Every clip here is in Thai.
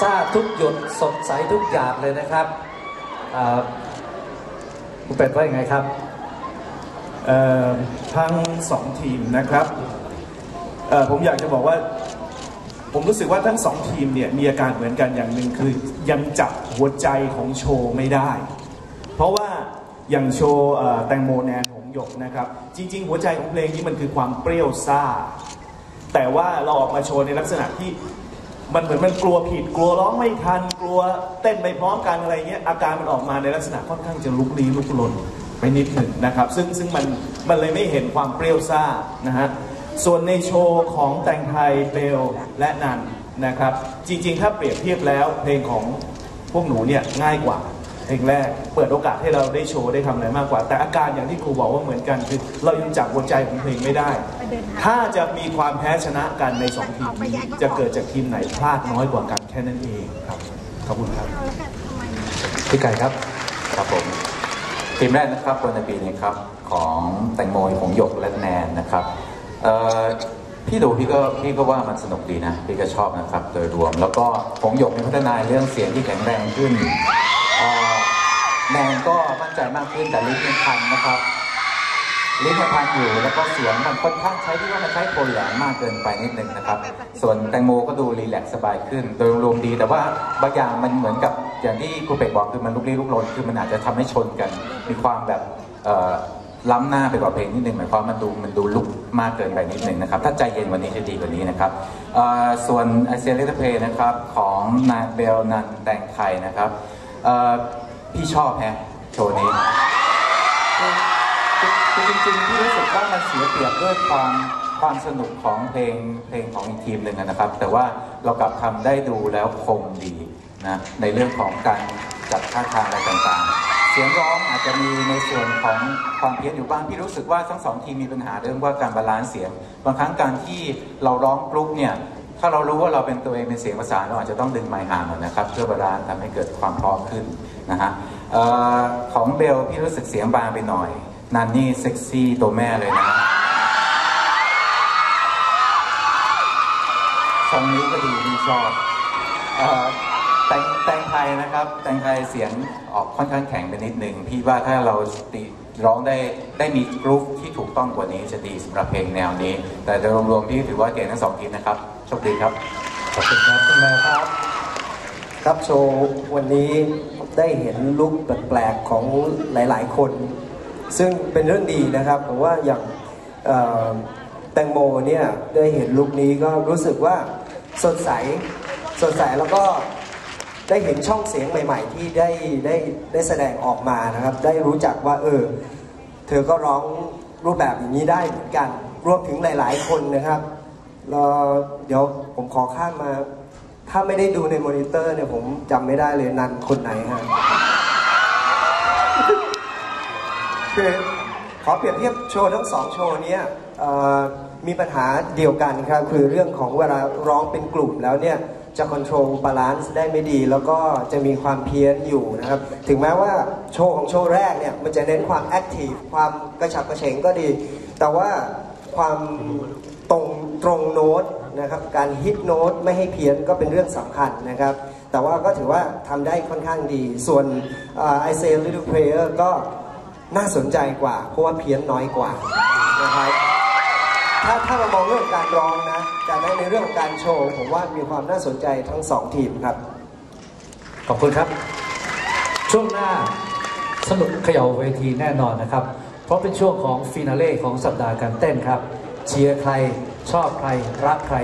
ซาทุกหยดสดใสทุกหยาดเลยนะครับคุณเป็ดว่ายังไงครับทั้งสองทีมนะครับผมอยากจะบอกว่า ผมรู้สึกว่าทั้งสองทีมเนี่ยมีอาการเหมือนกันอย่างหนึ่งคือยังจับหัวใจของโชว์ไม่ได้ เพราะว่าอย่างโชว์แตงโมแนนหงหยกนะครับ จริง ๆ หัวใจของเพลงนี้มันคือความเปรี้ยวซ่า แต่ว่าเราออกมาโชว์ในลักษณะที่ มันเหมือนมันกลัวผิดกลัวร้องไม่ทันกลัวเต้นไม่พร้อมกันอะไรเงี้ยอาการมันออกมาในลักษณะค่อนข้างจะลุกลี้ลุกลนไปนิดหนึ่งนะครับ ซึ่งซึ่งมันมันเลยไม่เห็นความเปรี้ยวซ่านะฮะส่วนในโชว์ของแตงไทยเบลและนันนะครับ จริงๆ ถ้าเปรียบเทียบแล้วเพลงของพวกหนูเนี่ยง่ายกว่าเพลงแรกเปิดโอกาสให้เราได้โชว์ได้ทำอะไรมากกว่า แต่อาการอย่างที่ครูบอกว่าเหมือนกันคือเรายังจับหัวใจของเพลงไม่ได้ ถ้าจะมีความแพ้ชนะกันในสองทีมนี้จะเกิดจากทีมไหนพลาดน้อยกว่ากันแค่นั้นเองครับขอบคุณครับพี่ไก่ครับครับผมทีมแรกนะครับวันในปีนี้ครับของแตงโมของหยกและแนนนะครับเอ่อพี่ดูพี่ก็พี่ก็ว่ามันสนุกดีนะ พี่ก็ชอบนะครับโดยรวม แล้วก็ของหยกมีพัฒนาเรื่องเสียงที่แข็งแรงขึ้นเอ่อแนนก็มั่นใจมากขึ้นแต่ลิ้นยังพันนะครับ ลิ้นยังพันอยู่แล้วก็เสียงมันค่อนข้างใช้ที่ว่ามันใช้โทนแหลมมากเกินไปนิดนึงนะครับ ส่วนแตงโมก็ดูรีแลกซ์สบายขึ้น โดยรวมดีแต่ว่าบางอย่างมันเหมือนกับอย่างที่ครูเป็ดบอกคือมันลุกลี้ลุกลนคือมันอาจจะทำให้ชนกัน มีความแบบล้ำหน้าไปกว่าเพลงนิดนึงหมายความมันดูมันดูลุกมากเกินไปนิดนึงนะครับ ถ้าใจเย็นวันนี้จะดีกว่านี้นะครับส่วนไอเซียเลตเพย์นะครับของนาเบลนันแตงไทยนะครับพี่ชอบแฮะโชว์นี้ คือจริงๆที่รู้สึกว่ามันเสียเปรียบด้วยความความสนุกของเพลงเพลงของอีกทีมหนึ่งนะครับ แต่ว่าเรากลับทำได้ดูแล้วคมดีนะในเรื่องของการจัดท่าทางอะไรต่างๆ เสียงร้องอาจจะมีในส่วนของความเพี้ยนอยู่บ้างพี่รู้สึกว่าทั้งสองทีมมีปัญหาเรื่องว่าการบาลานซ์เสียง บางครั้งการที่เราร้องกรุ๊ปเนี่ยถ้าเรารู้ว่าเราเป็นตัวเองเป็นเสียงประสาเราอาจจะต้องดึงไมค์ห่างหน่อยนะครับเพื่อบาลานซ์ทำให้เกิดความพราะขึ้นนะฮะของเบลพี่รู้สึกเสียงบางไปหน่อย นันนี่เซ็กซี่ตัวแม่เลยนะทรงนี้ก็ดีที่ชอบเอ่อแต่งแต่งไทยนะครับ แต่งไทยเสียงออกค่อนข้างแข็งไปนิดนึง พี่ว่าถ้าเราตีร้องได้ได้มีกรุ๊ปที่ถูกต้องกว่านี้จะดีสำหรับเพลงแนวนี้ แต่โดยรวมๆพี่ถือว่าเก่งทั้งสองทีมนะครับโชคดีครับขอบคุณครับคุณแมวครับครับโชว์วันนี้ได้เห็นลุคแปลกๆของหลายๆคน ซึ่งเป็นเรื่องดีนะครับผมว่าอย่างแตงโมเนี่ยได้เห็นลุคนี้ก็รู้สึกว่าสดใสสดใสแล้วก็ได้เห็นช่องเสียงใหม่ ๆ ที่ได้ได้ได้แสดงออกมานะครับ ได้รู้จักว่าเออเธอก็ร้องรูปแบบอย่างนี้ได้เหมือนกันรวมถึงหลาย ๆ คนนะครับแล้วเดี๋ยวผมขอข้ามมา ถ้าไม่ได้ดูในมอนิเตอร์เนี่ยผมจำไม่ได้เลยนันคนไหนฮะ คือขอเปรียบเทียบโชว์ทั้งสองโชว์เนี้ยมีปัญหาเดียวกันครับคือเรื่องของเวลาร้องเป็นกลุ่มแล้วเนี่ยจะคอนโทรลบาลานซ์ได้ไม่ดี แล้วก็จะมีความเพี้ยนอยู่นะครับ ถึงแม้ว่าโชว์ของโชว์แรกเนี่ยมันจะเน้นความแอคทีฟความกระฉับกระเฉงก็ดี แต่ว่าความตรงตรงโน้ตนะครับการฮิตโน้ตไม่ให้เพี้ยนก็เป็นเรื่องสำคัญนะครับ แต่ว่าก็ถือว่าทำได้ค่อนข้างดี ส่วนไอเซ Little Prayer ก็ น่าสนใจกว่า เพราะว่าเพี้ยนน้อยกว่านะครับถ้าถ้าเรามองเรื่องการร้องนะแต่ในเรื่องของการโชว์ผมว่ามีความน่าสนใจทั้งสองทีมครับ ขอบคุณครับ ช่วงหน้าสนุกเขย่าเวทีแน่นอนนะครับ เพราะเป็นช่วงของฟินาเล่ของสัปดาห์การเต้นครับ เชียร์ใครชอบใครรักใคร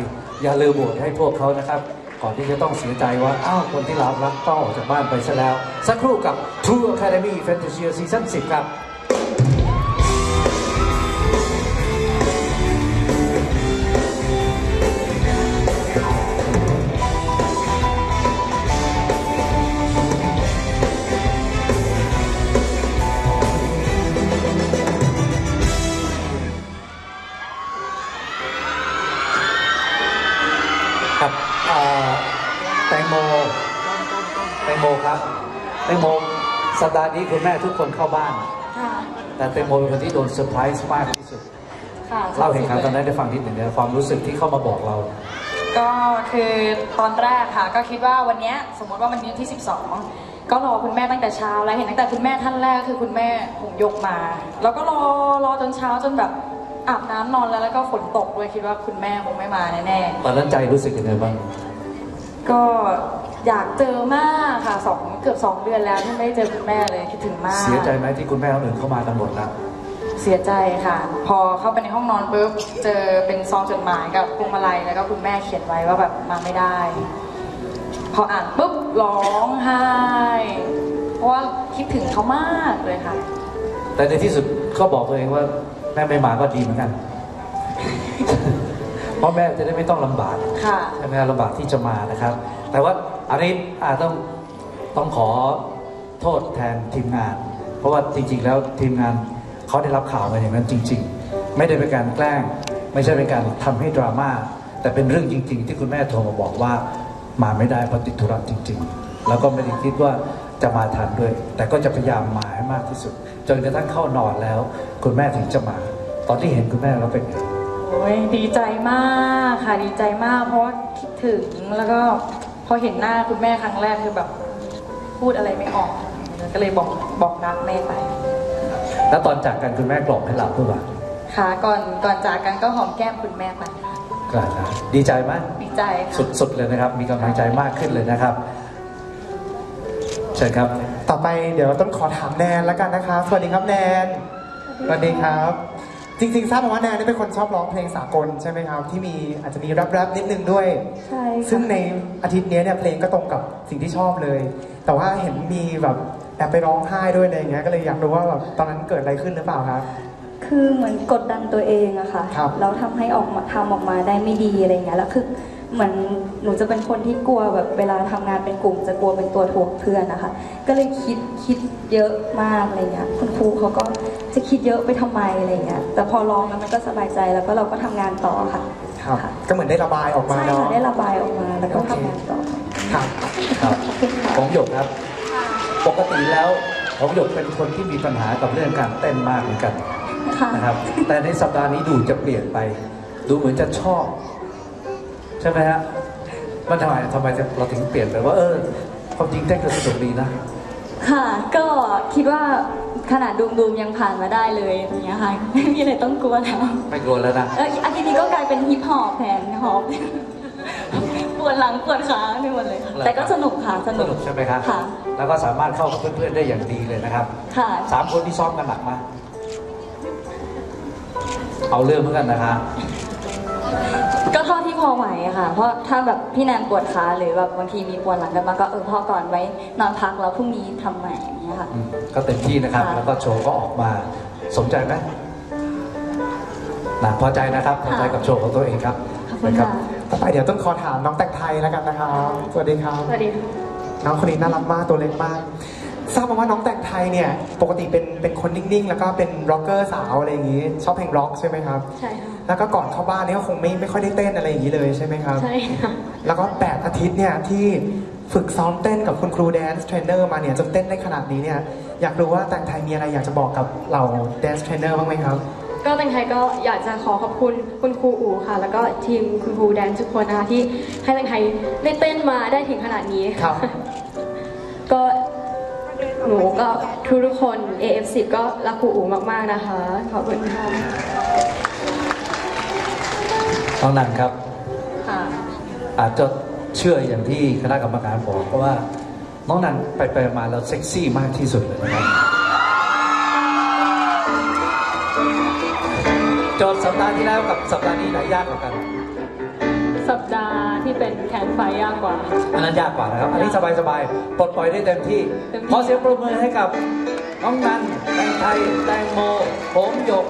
อย่าลืมโหวตให้พวกเขานะครับ ก่อนที่จะต้องเสียใจว่า อ้าว คนที่เรารักต้องออกจากบ้านไปซะแล้ว สักครู่กับ True Academy Fantasy Season 10 ครับครับอ่อแต งโมแตงโมครับแตงโมสัปดาห์นี้คุณแม่ทุกคนเข้าบ้าน ค่ะ แต่แตงโมเป็นคนที่โดนเซอร์ไพรส์มากที่สุดค่ะเล่าเหตุการณ์ตอนนั้นได้ฟังนิดหนึ่งนะความรู้สึกที่เข้ามาบอกเรา ก็คือตอนแรกค่ะ ก็คิดว่าวันเนี้ยสมมติว่ามันนี้ที่ 12 ก็รอคุณแม่ตั้งแต่เช้าแล้วเห็นตั้งแต่คุณแม่ท่านแรกคือคุณแม่หงยกมา แล้วก็รอรอจนเช้าจนแบบอาบน้ำนอนแล้วแล้วก็ฝนตกด้วยคิดว่าคุณแม่คงไม่มาแน่ตอนนั้นใจรู้สึกยังไงบ้างๆ ก็อยากเจอมากค่ะสองเกือบสองเดือนแล้วที่ไม่ได้เจอคุณแม่เลยคิดถึงมาก เสียใจไหมที่คุณแม่คนอื่นเข้ามากันหมดแล้วเสียใจค่ะ พอเข้าไปในห้องนอนปุ๊บเจอเป็นซองจดหมายกับพวงมาลัยแล้วก็คุณแม่เขียนไว้ว่าแบบมาไม่ได้ พออ่านปุ๊บร้องไห้เพราะว่าคิดถึงเขามากเลยค่ะ แต่ในที่สุดก็บอกตัวเองว่าแม่ไม่มาก็ดีเหมือนกันเพราะแม่จะได้ไม่ต้องลำบากค่ะใช่ไหมลำบากที่จะมานะครับ แต่ว่าอันนี้อาจต้องต้องขอโทษแทนทีมงาน เพราะว่าจริง ๆ แล้วทีมงานเขาได้รับข่าวมาอย่างนั้นจริง ๆ ไม่ได้เป็นการแกล้ง ไม่ใช่เป็นการทำให้ดราม่าแต่เป็นเรื่องจริง ๆ ที่คุณแม่โทรมาบอกว่ามาไม่ได้เพราะติดธุระจริง ๆ แล้วก็ไม่ได้คิดว่าจะมาทันด้วย แต่ก็จะพยายามมาให้มากที่สุด จนกระทั่งเข้านอนแล้ว คุณแม่ถึงจะมา ตอนที่เห็นคุณแม่เราเป็นไงโอ้ ยดีใจมากค่ะดีใจมากเพราะว่าคิดถึงแล้วก็พอเห็นหน้าคุณแม่ครั้งแรกคือแบบพูดอะไรไม่ออก ก็เลยบอกบอกรักแม่ไป แล้วตอนจากกันคุณแม่กล่อมให้หลับหรือเปล่าค่ะก่อนก่อนจากกันก็หอมแก้มคุณแม่ไปค่ะก็นะดีใจไหมดีใจค่ะ สุดๆเลยนะครับ มีกำลังใจมากขึ้นเลยนะครับเชิญครับ ต่อไปเดี๋ยวต้องขอถามแนนแล้วกันนะคะสวัสดีครับแนน สวัสดีครับ จริงๆทราบมาว่าแนนนี่เป็นคนชอบร้องเพลงสากลใช่ไหมครับ ที่มีอาจจะมีแรปๆนิดนึงด้วย ใช่ซึ่งในอาทิตย์นี้เนี่ยเพลงก็ตรงกับสิ่งที่ชอบเลย แต่ว่าเห็นมีแบบแอบไปร้องไห้ด้วยอะไรอย่างเงี้ยก็เลยอยากรู้ว่าแบบตอนนั้นเกิดอะไรขึ้นหรือเปล่าครับ คือเหมือนกดดันตัวเองอะค่ะครับแล้วทำให้ออกมาทำออกมาได้ไม่ดีอะไรเงี้ยแล้วคือเหมือนหนูจะเป็นคนที่กลัวแบบเวลาทำงานเป็นกลุ่ม จะกลัวเป็นตัวถ่วงเพื่อนนะคะ ก็เลยคิดคิดเยอะมากอะไรเงี้ยคุณครูเขาก็ จะคิดเยอะไปทำไมอะไรเงี้ยแต่พอลองแล้วมันก็สบายใจแล้วก็เราก็ทำงานต่อค่ะครับค่ะก็เหมือนได้ระบายออกมาใช่เนาะ ค่ะได้ระบายออกมาแล้วก็โอเคทำงานต่อครับครับ ขอบคุณค่ะ ของหยกครับ ปกติแล้วของหยกเป็นคนที่มีปัญหากับเรื่องการเต้นมากเหมือนกันค่ะ นะครับ แต่ในสัปดาห์นี้ดูจะเปลี่ยนไป ดูเหมือนจะชอบ ใช่ไหมฮะมันทำไมทำไมเราถึงเปลี่ยนไปว่าเออความจริงเต้นก็สนุกดีนะ ค่ะ ก็คิดว่าขนาดดูมดูมๆยังผ่านมาได้เลยอย่างเงี้ยค่ะ ไม่มีอะไรต้องกลัวแล้วไม่กลัวแล้วนะเอออาทิตย์นี้ก็กลายเป็นฮิปฮอปแทนฮอปปวดหลังปวดขาไปหมดเลยค่ะแต่ก็สนุกค่ะสสนุกนุกใช่ไหมครับ ค่ะ แล้วก็สามารถเข้ากับเพื่อนๆได้อย่างดีเลยนะครับค่ะ สามคนที่ซ้อมกันหนักไหมาเอาเรื่องเหมือนกันนะคะก็เท่าที่ พอไหวอะค่ะ เพราะถ้าแบบพี่แนนปวดขาหรือแบบบางทีมีปวดหลังกันมาก็เออพอก่อนไว้นอนพักแล้วพรุ่งนี้ทำใหม่อย่างเงี้ยค่ะ อืมก็เต็มที่นะครับ ค่ะแล้วก็โชว์ก็ออกมาสมใจไหมนะพอใจนะครับพอใจกับโชว์ของตัวเองครับขอบคุณนะครัค่ะ ต่อไปเดี๋ยวต้องขอถามน้องแต่งไทยแล้วกันนะครับ สวัสดีครับ สวัสดีค่ะน้องคนนี้น่ารักมากตัวเล็กมาก ทราบมาว่าน้องแต่งไทยเนี่ยปกติเป็นเป็นคนนิ่งๆ แล้วก็เป็นร็อกเกอร์สาวอะไรอย่างงี้ ชอบเพลงร็อกใช่ไหมครับ ใช่ค่ะ แล้วก็ก่อนเข้าบ้านเนี่ยก็คงไม่ไม่ค่อยได้เต้นอะไรอย่างนี้เลยใช่ไหมครับ ใช่ค่ะ แล้วก็แปดอาทิตย์เนี่ยที่ฝึกซ้อมเต้นกับคุณครูแดนซ์เทรนเนอร์มาเนี่ยจนเต้นได้ขนาดนี้เนี่ยอยากรู้ว่าแต่งไทยมีอะไรอยากจะบอกกับเหล่าแดนซ์เทรนเนอร์บ้างไหมครับ ก็แตงไทยก็อยากจะขอขอบคุณคุณครูอู๋ค่ะ แล้วก็ทีมคุณครูแดนทุกคนนะคะที่ให้แตงไทยได้เต้นมาได้ถึงขนาดนี้ครับ ก็ หนูก็ทุกทุกๆคน AF10 ก็รักครูอู๋มาก ๆ นะคะ ขอบคุณค่ะน้องนันครับ ค่ะ อาจจะเชื่ออย่างที่คณะกรรมการบอกเพราะว่า น้องนันไปไปมาแล้วเซ็กซี่มากที่สุดเลยนะครับโจทย์สัปดาห์ที่แล้วกับสัปดาห์นี้ไหนยากกว่ากันสัปดาห์ที่ เป็นแคนไฟยากกว่า อันนั้นยากกว่านะครับ อันนี้สบายๆ ปลดปล่อยได้เต็มที่เต็มที่ขอเสียงปรบมือให้กับน้องนันแตงไทย แตงโมผมหยก